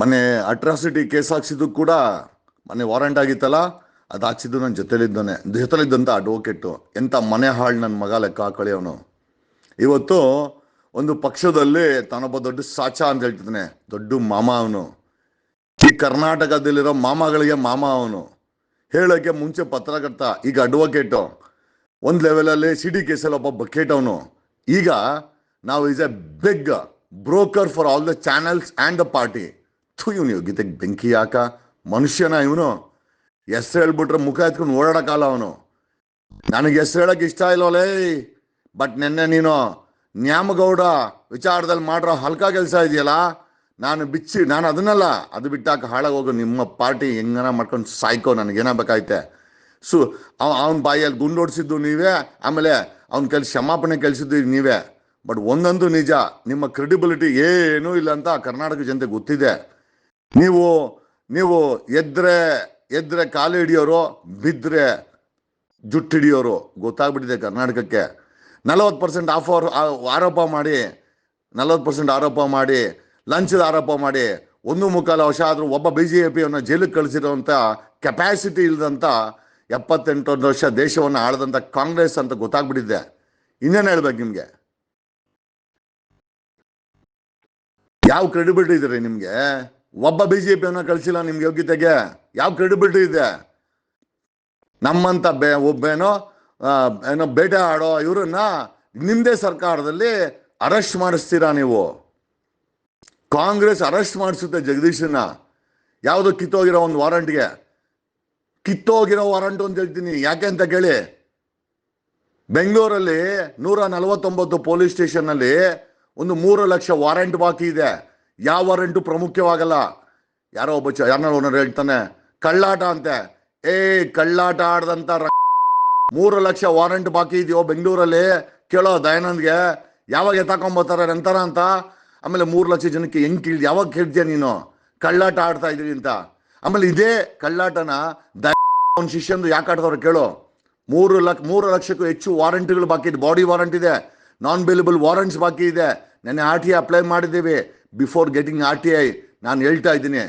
ಮೊನ್ನೆ atrocity case ಹಾಕ್ಸಿದ್ದು ಕೂಡ ಮೊನ್ನೆ ವಾರಂಟ್ ಆಗಿತ್ತಲ್ಲ, ಅದು ಹಾಕ್ಸಿದ್ದು ನನ್ನ ಜೊತೆಲಿದ್ದಾನೆ. ಜೊತೆಲಿದ್ದಂಥ ಅಡ್ವೊಕೇಟು ಎಂಥ ಮನೆ ಹಾಳು ನನ್ನ ಮಗ ಲೆಕ್ಕ ಹಾಕೊಳ್ಳಿ ಅವನು. ಇವತ್ತು ಒಂದು ಪಕ್ಷದಲ್ಲಿ ತಾನೊಬ್ಬ ದೊಡ್ಡ ಸಾಚ ಅಂತ ಹೇಳ್ತಿದ್ದಾನೆ. ದೊಡ್ಡ ಮಾಮ ಅವನು. ಈ ಕರ್ನಾಟಕದಲ್ಲಿರೋ ಮಾಮಗಳಿಗೆ ಮಾಮ ಅವನು. ಹೇಳೋಕ್ಕೆ ಮುಂಚೆ ಪತ್ರಕರ್ತ, ಈಗ ಅಡ್ವೊಕೇಟು ಒಂದು ಲೆವೆಲಲ್ಲಿ ಸಿ ಡಿ ಕೇಸಲ್ಲಿ ಒಬ್ಬ ಬಕೆಟ್ ಅವನು. ಈಗ ನಾವು is a big broker for all the channels and the party ಥು ಇವನು ಯೋಗ್ಯತೆಗೆ ಬೆಂಕಿ ಹಾಕ ಮನುಷ್ಯನ ಇವನು ಹೆಸ್ರು ಹೇಳ್ಬಿಟ್ರೆ ಮುಖ ಎತ್ಕೊಂಡು ಓಡಾಡೋಕ್ಕಲ್ಲ ಅವನು. ನನಗೆ ಹೆಸ್ರು ಹೇಳೋಕೆ ಇಷ್ಟ ಇಲ್ಲೋಲೇ ಬಟ್ ನಿನ್ನೆ ನೀನು ನ್ಯಾಮಗೌಡ ವಿಚಾರದಲ್ಲಿ ಮಾಡಿರೋ ಹಲ್ಕ ಕೆಲಸ ಇದೆಯಲ್ಲ, ನಾನು ಬಿಚ್ಚಿ, ನಾನು ಅದನ್ನಲ್ಲ, ಅದು ಬಿಟ್ಟಾಕ ಹಾಳಾಗೋಗು ನಿಮ್ಮ ಪಾರ್ಟಿ ಹೆಂಗನ ಮಾಡ್ಕೊಂಡು ಸಾಯ್ಕೋ ನನಗೇನ ಬೇಕಾಯ್ತೆ. ಸು ಅವನ ಬಾಯಿಯಲ್ಲಿ ಗುಂಡೋಡಿಸಿದ್ದು ನೀವೇ, ಆಮೇಲೆ ಅವ್ನ ಕೆಲಸ ಕ್ಷಮಾಪಣೆ ಕಲಿಸಿದ್ದು ನೀವೇ. ಬಟ್ ಒಂದೊಂದು ನಿಜ, ನಿಮ್ಮ ಕ್ರೆಡಿಬಿಲಿಟಿ ಏನೂ ಇಲ್ಲ ಅಂತ ಕರ್ನಾಟಕ ಜನತೆ ಗೊತ್ತಿದೆ. ನೀವು ನೀವು ಎದ್ರೆ ಎದ್ರೆ ಕಾಲು ಹಿಡಿಯೋರು ಬಿದ್ದರೆ ಜುಟ್ಟು ಹಿಡಿಯೋರು, ಗೊತ್ತಾಗ್ಬಿಟ್ಟಿದೆ ಕರ್ನಾಟಕಕ್ಕೆ. ನಲವತ್ತು ಪರ್ಸೆಂಟ್ ಆಫರ್ ಆರೋಪ ಮಾಡಿ, ನಲವತ್ತು ಪರ್ಸೆಂಟ್ ಆರೋಪ ಮಾಡಿ, ಲಂಚದ ಆರೋಪ ಮಾಡಿ, ಒಂದು ಮುಕ್ಕಾಲು ವರ್ಷ ಆದರೂ ಒಬ್ಬ ಬಿ ಜೆ ಪಿಯನ್ನು ಜೈಲಿಗೆ ಕಳಿಸಿರೋಂಥ ಕೆಪಾಸಿಟಿ ಇಲ್ಲದಂಥ ಎಪ್ಪತ್ತೆಂಟು ವರ್ಷ ದೇಶವನ್ನು ಆಳದಂಥ ಕಾಂಗ್ರೆಸ್ ಅಂತ ಗೊತ್ತಾಗ್ಬಿಟ್ಟಿದೆ. ಇನ್ನೇನು ಹೇಳ್ಬೇಕು ನಿಮಗೆ? ಯಾವ ಕ್ರೆಡಿಬಿಲಿಟಿ ಇದ್ರಿ ನಿಮಗೆ? ಒಬ್ಬ ಬಿ ಜೆ ಪಿಯನ್ನು ಕಳಿಸಿಲ್ಲ ನಿಮ್ಗೆ ಯೋಗ್ಯತೆಗೆ? ಯಾವ ಕ್ರೆಡಿಬಿಲಿಟಿ ಇದೆ? ನಮ್ಮಂತ ಬೇ ಒಬ್ಬೇನೋ ಏನೋ ಬೇಟೆ ಆಡೋ ಇವರನ್ನ ನಿಮ್ಮದೇ ಸರ್ಕಾರದಲ್ಲಿ ಅರೆಸ್ಟ್ ಮಾಡಿಸ್ತೀರಾ ನೀವು? ಕಾಂಗ್ರೆಸ್ ಅರೆಸ್ಟ್ ಮಾಡಿಸುತ್ತೆ ಜಗದೀಶನ್ನ. ಯಾವುದೋ ಕಿತ್ತೋಗಿರೋ ಒಂದು ವಾರಂಟ್ಗೆ. ಕಿತ್ತೋಗಿರೋ ವಾರಂಟ್ ಅಂತ ಹೇಳ್ತೀನಿ. ಯಾಕೆ ಅಂತ ಕೇಳಿ. ಬೆಂಗಳೂರಲ್ಲಿ ನೂರ ನಲವತ್ತೊಂಬತ್ತು ಪೊಲೀಸ್ ಸ್ಟೇಷನ್ನಲ್ಲಿ ಒಂದು ಮೂರು ಲಕ್ಷ ವಾರಂಟ್ ಬಾಕಿ ಇದೆ. ಯಾವ ವಾರಂಟು ಪ್ರಾಮುಖ್ಯವಾಗಲ್ಲ. ಯಾರೋ ಒಬ್ಬ ಚ ಯಾರನ್ನ ಓನರ್ ಹೇಳ್ತಾನೆ, ಕಳ್ಳಾಟ ಅಂತೆ. ಏ, ಕಳ್ಳಾಟ ಆಡ್ದಂತ ಮೂರು ಲಕ್ಷ ವಾರಂಟ್ ಬಾಕಿ ಇದೆಯೋ ಬೆಂಗಳೂರಲ್ಲಿ? ಕೇಳೋ ದಯಾನಂದ್ಗೆ. ಯಾವಾಗ ಎತ್ತಾಕೊಂಬತ್ತಾರೆ ನಂತರ ಅಂತ? ಆಮೇಲೆ ಮೂರು ಲಕ್ಷ ಜನಕ್ಕೆ ಹೆಂಗ್ ಕೇಳಿದ್? ಯಾವಾಗ ಕೇಳ್ತೀಯ ನೀನು? ಕಳ್ಳಾಟ ಆಡ್ತಾ ಇದ್ರಿ ಅಂತ. ಆಮೇಲೆ ಇದೇ ಕಳ್ಳಾಟನ ಅವನ ಶಿಷ್ಯಂದು ಯಾಕೆ ಆಡ್ತಾವ್ರೆ ಕೇಳು. ಮೂರು ಲಕ್ಷ ಮೂರು ಲಕ್ಷಕ್ಕೂ ಹೆಚ್ಚು ವಾರಂಟ್ಗಳು ಬಾಕಿ ಇದೆ. ಬಾಡಿ ವಾರಂಟ್ ಇದೆ. ನಾನ್ ಬೇಲೇಬಲ್ ವಾರಂಟ್ಸ್ ಬಾಕಿ ಇದೆ. ನೆನ್ನೆ ಆರ್ ಟಿ ಅಪ್ಲೈ ಮಾಡಿದ್ದೀವಿ. Before getting R T I ನಾನು ಹೇಳ್ತಾ ಇದ್ದೀನಿ.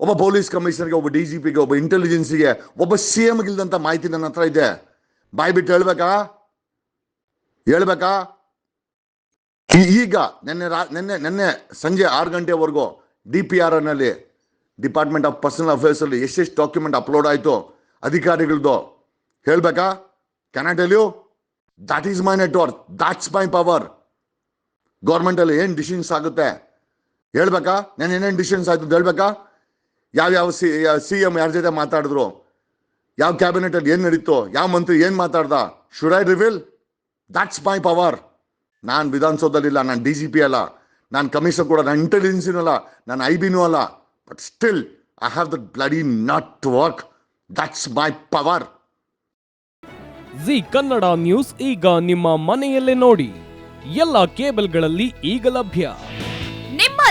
ಒಬ್ಬ ಪೊಲೀಸ್ ಕಮಿಷನರ್ಗೆ, ಒಬ್ಬ ಡಿ ಜಿ ಪಿಗೆ, ಒಬ್ಬ ಇಂಟೆಲಿಜೆನ್ಸಿಗೆ ಒಬ್ಬ ಸಿ ಎಮ್ಗೆ ಇಲ್ದಂಥ ಮಾಹಿತಿ ನನ್ನ ಹತ್ರ ಇದೆ. ಬಾಯ್ ಬಿಟ್ಟು ಹೇಳ್ಬೇಕಾ? ಹೇಳ್ಬೇಕಾ ಈಗ ನಿನ್ನೆ ರಾ, ನಿನ್ನೆ ನಿನ್ನೆ ಸಂಜೆ ಆರು ಗಂಟೆವರೆಗೂ ಡಿ ಪಿ ಆರ್ ಎನ್ನಲ್ಲಿ ಡಿಪಾರ್ಟ್ಮೆಂಟ್ ಆಫ್ ಪರ್ಸನಲ್ ಅಫೇರ್ಸಲ್ಲಿ ಎಷ್ಟೆಷ್ಟು ಡಾಕ್ಯುಮೆಂಟ್ ಅಪ್ಲೋಡ್ ಆಯಿತು ಅಧಿಕಾರಿಗಳದ್ದು ಹೇಳ್ಬೇಕಾ? Can I tell you that is my network that's my power ಗೌರ್ಮೆಂಟಲ್ಲಿ ಏನು ಡಿಸಿಷನ್ಸ್ ಆಗುತ್ತೆ? ಹೇಳ್ಬೇಕಾ? ನಾನು ಏನೇನು ಡಿಸಿಷನ್ಸ್ ಆಯ್ತು ಅಂತ ಹೇಳ್ಬೇಕಾ? ಯಾವ್ಯಾವ ಸಿ ಸಿ ಎಂ ಯಾರ ಜೊತೆ ಮಾತಾಡಿದ್ರು? ಯಾವ ಕ್ಯಾಬಿನೆಟಲ್ಲಿ ಏನು ನಡೀತು? ಯಾವ ಮಂತ್ರಿ ಏನು ಮಾತಾಡ್ದ? Should I reveal that's my power ನಾನು ವಿಧಾನಸೌಧದಲ್ಲಿಲ್ಲ ನಾನು ಡಿ ಜಿ ಪಿ ಅಲ್ಲ. ನಾನು ಕಮಿಷನ್ ಕೂಡ, ನಾನು ಇಂಟೆಲಿಜೆನ್ಸಿನೂ ಅಲ್ಲ, ನಾನು ಐ ಬಿನೂ ಅಲ್ಲ. But still I have the bloody not work that's my power Zee Kannada news ಈಗ ನಿಮ್ಮ ಮನೆಯಲ್ಲೇ ನೋಡಿ. ಎಲ್ಲ ಕೇಬಲ್ಗಳಲ್ಲಿ ಈಗ ಲಭ್ಯ.